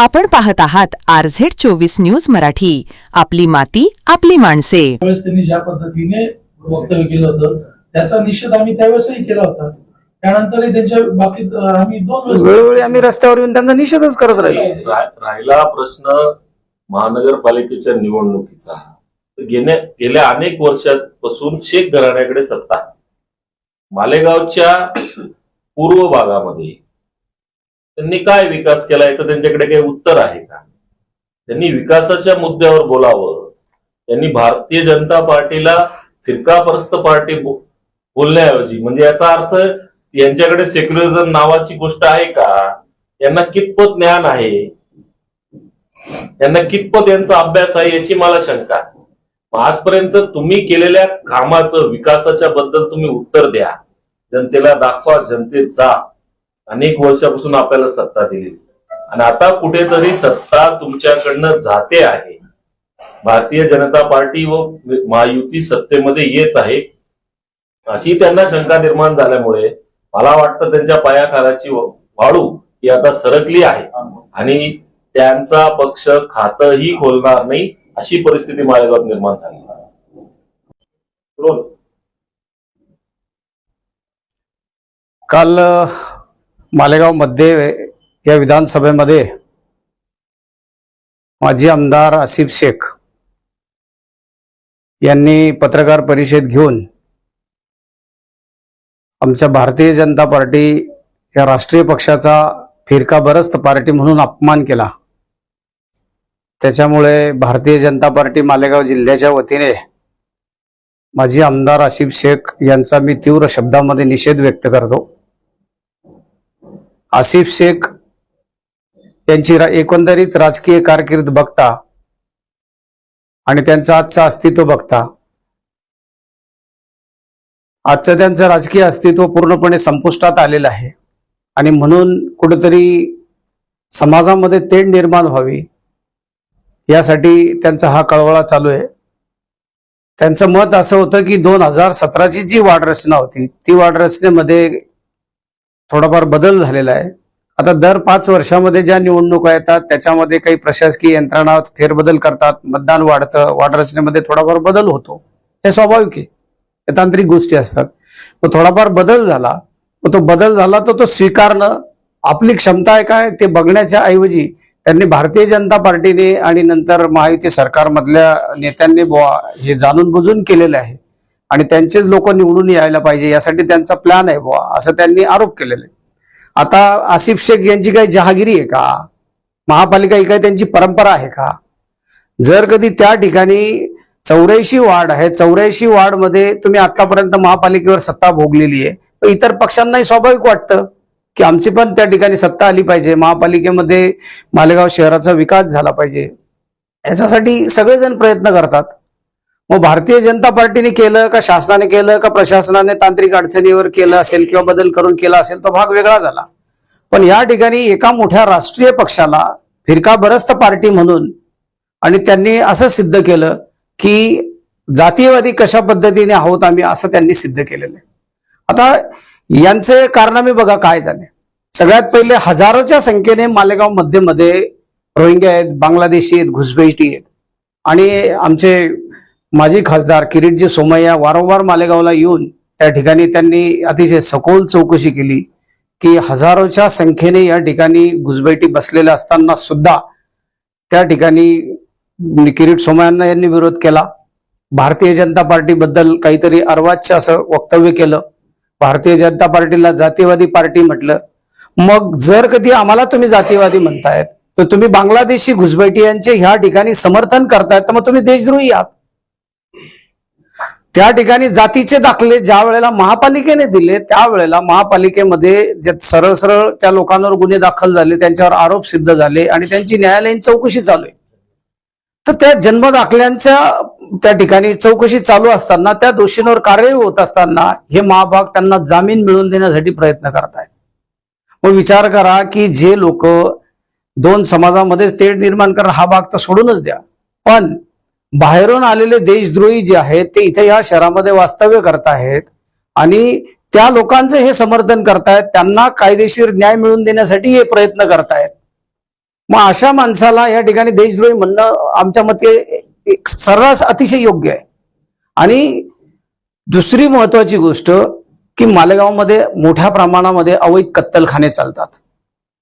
आपण पाहत आहात आरझेड चोवीस न्यूज मराठी. आपली माती आपली माणसे. त्यावेळेस त्यांनी ज्या पद्धतीने वक्तव्य केलं होतं त्याचा निषेध आम्ही त्यावेळेसही केला होता. त्यानंतरही त्यांच्या बाबतीत अं, आम्ही दोन वेळेस वेळोवेळी आम्ही रस्त्यावर येऊन त्यांचा निषेधच करत राहिलो. रा- राहिला प्रश्न महानगरपालिकेच्या निवडणुकीचा. तर गेल्या गेल्या अनेक वर्षांपासून शेख घराण्याकडे सत्ता आहे. मालेगावच्या पूर्व भागामध्ये त्यांनी काय विकास केला याचं त्यांच्याकडे काही उत्तर आहे का? त्यांनी विकासाच्या मुद्द्यावर बोलावं. त्यांनी भारतीय जनता पार्टीला फिरकापरस्त पार्टी बोलण्याऐवजी म्हणजे याचा अर्थ यांच्याकडे सेक्युलरिझम नावाची गोष्ट आहे का? यांना कितपत ज्ञान आहे? यांना कितपत यांचा अभ्यास आहे याची मला शंका आजपर्यंत तुम्ही केलेल्या कामाचं विकासाच्या बद्दल तुम्ही उत्तर द्या. जनतेला दाखवा जनतेत जा. अनेक वर्षापासून आपल्याला सत्ता दिली आणि आता कुठेतरी सत्ता तुमच्याकडनं जाते आहे. भारतीय जनता पार्टी व महायुती सत्तेमध्ये येत आहे. अशी त्यांना शंका निर्माण झाल्यामुळे मला वाटतं त्यांच्या पायाखालाची वाळू ही आता सरकली आहे. आणि त्यांचा पक्ष खातही खोलणार नाही अशी परिस्थिती मालेगावात निर्माण झाली. काल मालेगावमध्ये या विधानसभेमध्ये माजी आमदार आसिफ शेख यांनी पत्रकार परिषद घेऊन आमच्या भारतीय जनता पार्टी या राष्ट्रीय पक्षाचा फिरका बरस्त पार्टी म्हणून अपमान केला. त्याच्यामुळे भारतीय जनता पार्टी मालेगाव जिल्ह्याच्या वतीने माजी आमदार आसिफ शेख यांचा मी तीव्र शब्दामध्ये निषेध व्यक्त करतो. आसिफ शेख यांची एकंदरीत राजकीय कारकीर्द बघता आणि त्यांचं आजचं अस्तित्व बघता. आजचं त्यांचं राजकीय अस्तित्व पूर्णपणे संपुष्टात आलेलं आहे. आणि म्हणून कुठेतरी समाजामध्ये तेढ निर्माण व्हावी यासाठी त्यांचा हा कळवळा चालू आहे. त्यांचं मत असं होतं की दोन हजार सतराची जी वाढ रचना होती ती वाढ रचनेमध्ये थोडाफार बदल झालेला आहे. आता दर पाच वर्षामध्ये ज्या निवडणुका येतात त्याच्यामध्ये काही प्रशासकीय यंत्रणा फेरबदल करतात मतदान वाढतं वाढ रचनेमध्ये थोडाफार बदल होतो. हे स्वाभाविक आहे. तांत्रिक गोष्टी असतात. मग थोडाफार बदल झाला मग तो बदल झाला तर तो स्वीकारणं आपली क्षमता आहे काय ते बघण्याच्या ऐवजी त्यांनी भारतीय जनता पार्टीने आणि नंतर महायुती सरकारमधल्या नेत्यांनी बुवा हे जाणून बुजून केलेलं आहे. आणि त्यांचेच लोक निवडून यायला पाहिजे यासाठी त्यांचा प्लॅन आहे बुवा असं त्यांनी आरोप केलेले आहे आता आसिफ शेख यांची काही जहागिरी आहे का? महापालिका ही काही त्यांची परंपरा आहे का? जर कधी त्या ठिकाणी चौऱ्याऐंशी वार्ड आहे चौऱ्याऐंशी वार्डमध्ये तुम्ही आतापर्यंत महापालिकेवर सत्ता भोगलेली आहे इतर पक्षांनाही स्वाभाविक वाटतं की आमची पण त्या ठिकाणी सत्ता आली पाहिजे महापालिकेमध्ये मालेगाव शहराचा विकास झाला पाहिजे. याच्यासाठी सगळेजण प्रयत्न करतात. मग भारतीय जनता पार्टीने केलं का शासनाने केलं का प्रशासनाने तांत्रिक अडचणीवर केलं असेल किंवा बदल करून केला असेल तो भाग वेगळा झाला. पण या ठिकाणी एका मोठ्या राष्ट्रीय पक्षाला फिरका बरस्त पार्टी म्हणून आणि त्यांनी असं सिद्ध केलं की जातीयवादी कशा पद्धतीने आहोत आम्ही असं त्यांनी सिद्ध केलेलं आहे. आता यांचे कारनामे बघा काय झाले. सगळ्यात पहिले हजारोच्या संख्येने मालेगावमध्ये मध्ये रोहिंग्या आहेत बांगलादेशी आहेत घुसबैठी आहेत. आणि आमचे माजी खासदार किरीटजी सोमय्या वारंवार मालेगावला येऊन त्या ठिकाणी त्यांनी अतिशय सखोल चौकशी केली की हजारोच्या संख्येने या ठिकाणी घुसबैठी बसलेल्या असताना सुद्धा त्या ठिकाणी किरीट सोमय्यांना यांनी विरोध केला. भारतीय जनता पार्टीबद्दल काहीतरी अर्वाच्य असं वक्तव्य केलं. भारतीय जनता पार्टीला जातीवादी पार्टी म्हटलं. मग जर कधी आम्हाला तुम्ही जातीवादी म्हणतायत तर तुम्ही बांगलादेशी घुसबैठियांचे ह्या ठिकाणी समर्थन करतायत तर मग तुम्ही देशद्रोही आहात. त्या ठिकाणी जातीचे दाखले ज्या वेळेला महापालिकेने दिले त्यावेळेला महापालिकेमध्ये जे सरळ सरळ त्या लोकांवर गुन्हे दाखल झाले त्यांच्यावर आरोप सिद्ध झाले आणि त्यांची न्यायालयीन चौकशी चालू आहे. तर त्या जन्म दाखल्यांच्या त्या ठिकाणी चौकशी चालू असताना त्या दोषींवर कार्यवाही होत असताना हे महाभाग त्यांना जामीन मिळवून देण्यासाठी प्रयत्न करत आहेत मग विचार करा की जे लोक दोन समाजामध्ये तेढ निर्माण करणं हा भाग तर सोडूनच द्या. पण बाहेरून आलेले देशद्रोही जे आहेत ते इथे या शहरामध्ये वास्तव्य करत आहेत आणि त्या लोकांचं हे समर्थन करतायत त्यांना कायदेशीर न्याय मिळवून देण्यासाठी हे प्रयत्न करतायत. मग अशा माणसाला या ठिकाणी देशद्रोही म्हणणं आमच्या मते एक सर्रास अतिशय योग्य आहे. आणि दुसरी महत्वाची गोष्ट की मालेगावमध्ये मोठ्या प्रमाणामध्ये अवैध कत्तलखाने चालतात.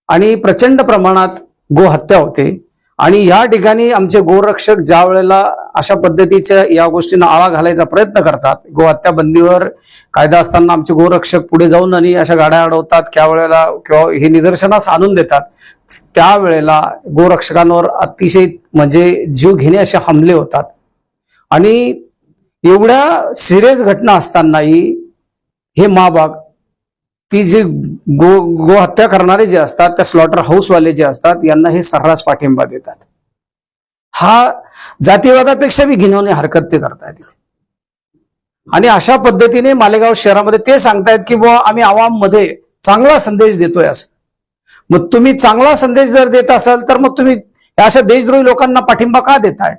आणि प्रचंड प्रमाणात गोहत्या होते. आणि या ठिकाणी आमचे गोरक्षक ज्या वेळेला अशा पद्धतीच्या या गोष्टींना आळा घालायचा प्रयत्न करतात गोहत्या बंदीवर कायदा असताना आमचे गोरक्षक पुढे जाऊन आणि अशा गाड्या अडवतात त्यावेळेला किंवा हे निदर्शनास आणून देतात त्यावेळेला गोरक्षकांवर अतिशय म्हणजे जीव घेणे असे हमले होतात. आणि एवढ्या सिरियस घटना असतानाही हे महाभाग ती जी गो गो हत्या करणारे जे असतात त्या स्लॉटर हाऊसवाले जे असतात यांना हे सर्रास पाठिंबा देतात. हा जातीवादापेक्षा बी घिनवणे हरकत ते करतायत आणि अशा पद्धतीने मालेगाव शहरामध्ये ते सांगतायत की बुवा आम्ही आवाममध्ये चांगला संदेश देतोय असं. मग तुम्ही चांगला संदेश जर देत असाल तर मग तुम्ही अशा देशद्रोही लोकांना पाठिंबा का देताय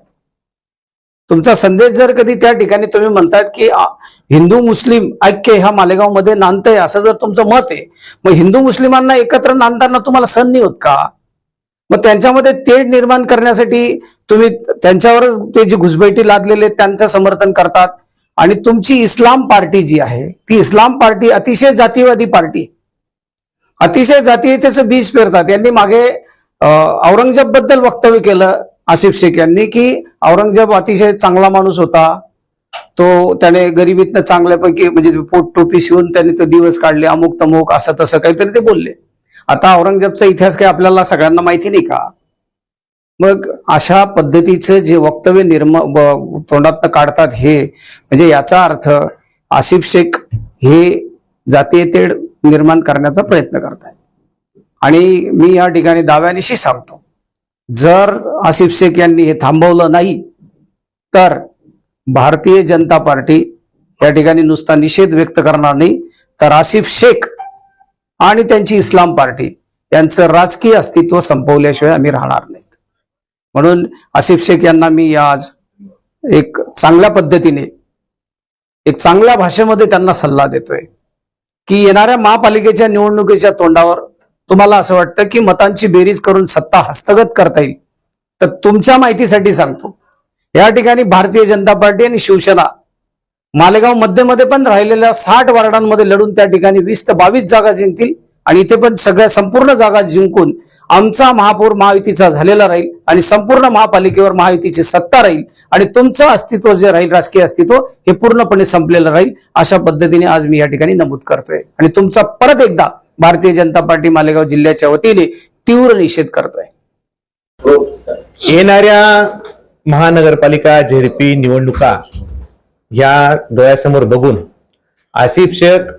तुमचा संदेश जर कधी त्या ठिकाणी तुम्ही म्हणतात की हिंदू मुस्लिम ऐक्य ह्या मालेगावमध्ये नांदतंय असं जर तुमचं मत आहे मग हिंदू मुस्लिमांना एकत्र नांदताना तुम्हाला सण नाही होत का? मग त्यांच्यामध्ये तेढ निर्माण करण्यासाठी तुम्ही त्यांच्यावरच ते जी घुसबैठी लादलेले त्यांचं समर्थन करतात. आणि तुमची इस्लाम पार्टी जी आहे ती इस्लाम पार्टी अतिशय जातीवादी पार्टी. अतिशय जातीयतेचं बीज पेरतात. यांनी मागे औरंगजेबबद्दल वक्तव्य केलं. आसिफ शेख यांनी की औरंगजेब अतिशय चांगला माणूस होता. तो त्याने गरिबीतनं चांगल्यापैकी म्हणजे पोट टोपी शिवून त्यांनी तो दिवस काढले अमुक तमुक असं तसं काहीतरी ते बोलले. आता औरंगजेबचा इतिहास काही आपल्याला सगळ्यांना माहिती नाही का? मग अशा पद्धतीचं जे वक्तव्य निर्म तोंडातनं काढतात हे म्हणजे याचा अर्थ आसिफ शेख हे जातीय तेढ निर्माण करण्याचा प्रयत्न करत आहेत आणि मी या ठिकाणी दाव्यानिशी सांगतो. जर आसिफ शेख यांनी हे थांबवलं नाही तर भारतीय जनता पार्टी या ठिकाणी नुसता निषेध व्यक्त करणार नाही. तर आसिफ शेख आणि त्यांची इस्लाम पार्टी यांचं राजकीय अस्तित्व संपवल्याशिवाय आम्ही राहणार नाहीत. म्हणून आसिफ शेख यांना मी आज एक चांगल्या पद्धतीने एक चांगल्या भाषेमध्ये त्यांना सल्ला देतोय की येणाऱ्या महापालिकेच्या निवडणुकीच्या तोंडावर तुम्हाला असं वाटतं की मतांची बेरीज करून सत्ता हस्तगत करता येईल? तर तुमच्या माहितीसाठी सांगतो. या ठिकाणी भारतीय जनता पार्टी आणि शिवसेना मालेगाव मध्यमध्ये पण राहिलेल्या साठ वार्डांमध्ये लढून त्या ठिकाणी वीस ते बावीस जागा जिंकतील आणि इथे पण सगळ्या संपूर्ण जागा जिंकून आमचा महापौर महायुतीचा झालेला राहील आणि संपूर्ण महापालिकेवर महायुतीची सत्ता राहील आणि तुमचं अस्तित्व जे राहील राजकीय अस्तित्व हे पूर्णपणे संपलेलं राहील. अशा पद्धतीने आज मी या ठिकाणी नमूद करतोय. आणि तुमचा परत एकदा भारतीय जनता पार्टी मालेगाव जिल्ह्याच्या वतीने तीव्र निषेध करतोय. येणाऱ्या महानगरपालिका झेडपी निवडणुका या डोळ्यासमोर बघून आसिफ शेख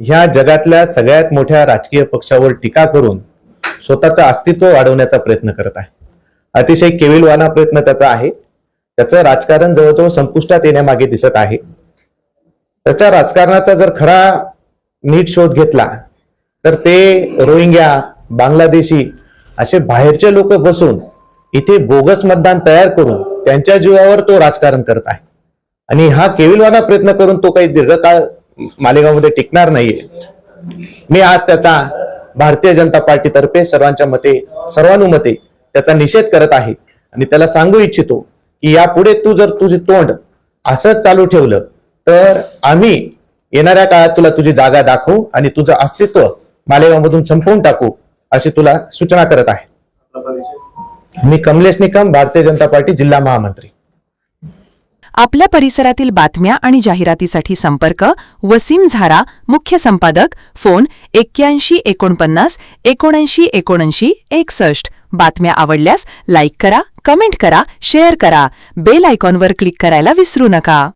ह्या जगातल्या सगळ्यात मोठ्या राजकीय पक्षावर टीका करून स्वतःचं अस्तित्व वाढवण्याचा प्रयत्न करत आहे. अतिशय केविलवाना प्रयत्न त्याचा आहे. त्याचं राजकारण जवळजवळ संपुष्टात येण्यामागे दिसत आहे. त्याच्या राजकारणाचा जर खरा नीट शोध घेतला तर ते रोहिंग्या बांगलादेशी असे बाहेरचे लोक बसून इथे बोगस मतदान तयार करून त्यांच्या जीवावर तो राजकारण करत आहे. आणि हा केविलवादा प्रयत्न करून तो काही दीर्घकाळ मालेगावमध्ये टिकणार नाहीये. मी आज त्याचा भारतीय जनता पार्टीतर्फे सर्वांच्या मते सर्वानुमते त्याचा निषेध करत आहे. आणि त्याला सांगू इच्छितो की यापुढे तू जर तुझे तोंड असंच चालू ठेवलं तर आम्ही येणाऱ्या काळात तुला तुझी जागा दाखवू आणि तुझं अस्तित्व मालेगावमधून संपवून टाकू अशी तुला सूचना करत आहे. मी कमलेश निकम भारतीय जनता पार्टी जिल्हा महामंत्री. आपल्या परिसरातील बातम्या आणि जाहिरातीसाठी संपर्क वसीम झारा मुख्य संपादक फोन एक्क्याऐंशी एकोणपन्नास एकोणऐंशी एकोणऐंशी एकसष्ट. बातम्या आवडल्यास लाईक करा कमेंट करा शेअर करा. बेल आयकॉनवर क्लिक करायला विसरू नका.